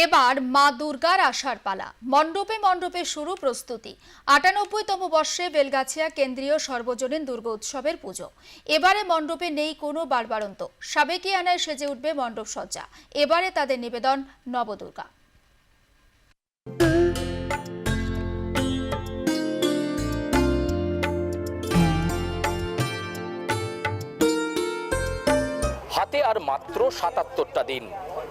এবার মা দুর্গার আসার পালা। মণ্ডপে মণ্ডপে শুরু প্রস্তুতি। আটানব্বইতম বর্ষে বেলগাছিয়া কেন্দ্রীয় সর্বজনীন দুর্গ উৎসবের পুজো। এবারে মণ্ডপে নেই কোনো বারবারন্ত। সাবেকিয়ানায় সেজে উঠবে মণ্ডপ সজ্জা। এবারে তাদের নিবেদন নবদুর্গা। হাতে আর মাত্র সাতাত্তরটা দিন।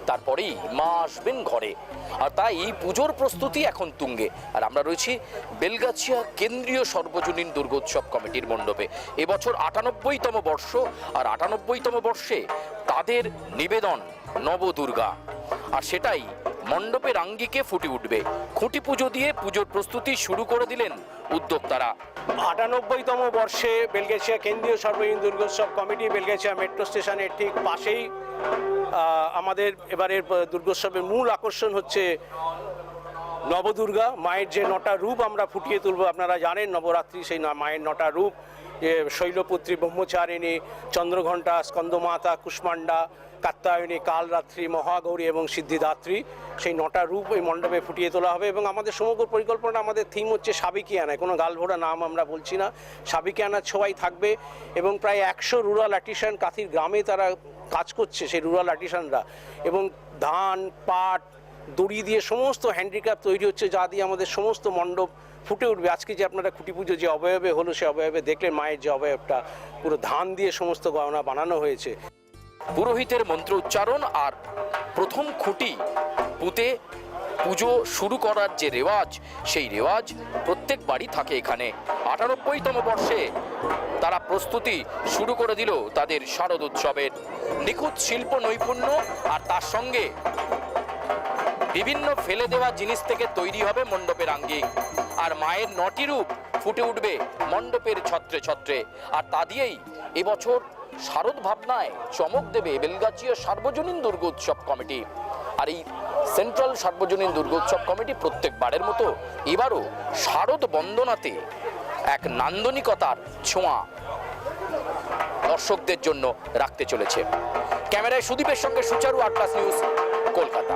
তারপরেই মা আসবেন ঘরে। আর তাই পুজোর প্রস্তুতি এখন তুঙ্গে। আর আমরা রয়েছি বেলগাছিয়া কেন্দ্রীয় সর্বজনীন দুর্গোৎসব কমিটির মণ্ডপে। এবছর আটানব্বইতম বর্ষ, আর আটানব্বইতম বর্ষে তাদের নিবেদন নবদুর্গা। আর সেটাই মণ্ডপের আঙ্গিকে ফুটে উঠবে। খুঁটি পুজো দিয়ে পুজোর প্রস্তুতি শুরু করে দিলেন উদ্যোক্তারা। আটানব্বইতম বর্ষে বেলগেছিয়া কেন্দ্রীয় সর্বজনীন দুর্গোৎসব কমিটি বেলগেছিয়া মেট্রো স্টেশনের ঠিক পাশেই আমাদের এবারের দুর্গোৎসবের মূল আকর্ষণ হচ্ছে নবদুর্গা, মায়ের যে নটা রূপ আমরা ফুটিয়ে তুলব, আপনারা জানেন নবরাত্রি সেই মায়ের নটা রূপ শৈলপুত্রী, ব্রহ্মচারিণী, চন্দ্রঘণ্টা, স্কন্দমাতা, কুষ্মাণ্ডা কাত্তায়নী কালরাত্রি, মহাগৌরী এবং সিদ্ধিদাত্রী সেই নটা রূপ ওই মণ্ডপে ফুটিয়ে তোলা হবে এবং আমাদের সমগ্র পরিকল্পনা, আমাদের থিম হচ্ছে সাবিকিয়ানায়। কোনো গালভোড়া নাম আমরা বলছি না। সাবিকিয়ানার ছোঁয়াই থাকবে এবং প্রায় একশো রুরাল আর্টিসান কাথির গ্রামে তারা কাজ করছে সেই রুরাল আর্টিসানরা এবং ধান, পাট, দড়ি দিয়ে সমস্ত হ্যান্ডিক্রাফট তৈরি হচ্ছে যা দিয়ে আমাদের সমস্ত মণ্ডপ ফুটে উঠবে। আজকে যে আপনারা খুঁটি পুজো যে অবয়বে হলো সে অবয়বে দেখলেন, মায়ের যে অবয়বটা, পুরো ধান দিয়ে সমস্ত গহনা বানানো হয়েছে। পুরোহিতের মন্ত্র উচ্চারণ আর প্রথম খুঁটি পুঁতে পুজো শুরু করার যে রেওয়াজ, সেই রেওয়াজ প্রত্যেক বাড়ি থাকে এখানে। আটানব্বইতম বর্ষে তারা প্রস্তুতি শুরু করে দিল তাদের শারদ উৎসবের। নিখুঁত শিল্প নৈপুণ্য আর তার সঙ্গে বিভিন্ন ফেলে দেওয়া জিনিস থেকে তৈরি হবে মণ্ডপের আঙ্গিক। আর মায়ের নটি রূপ ফুটে উঠবে মণ্ডপের ছত্রে ছত্রে। আর তা দিয়েই এবছর শারদ ভাবনায় চমক দেবে বেলগাছিয়া সার্বজনীন দুর্গোৎসব কমিটি। আর এই সেন্ট্রাল সার্বজনীন দুর্গোৎসব কমিটি প্রত্যেকবারের মতো এবারও শারদ বন্দনাতে এক নান্দনিকতার ছোঁয়া দর্শকদের জন্য রাখতে চলেছে। ক্যামেরায় সুদীপের সঙ্গে সুচারু আটলাস নিউজ, কলকাতা।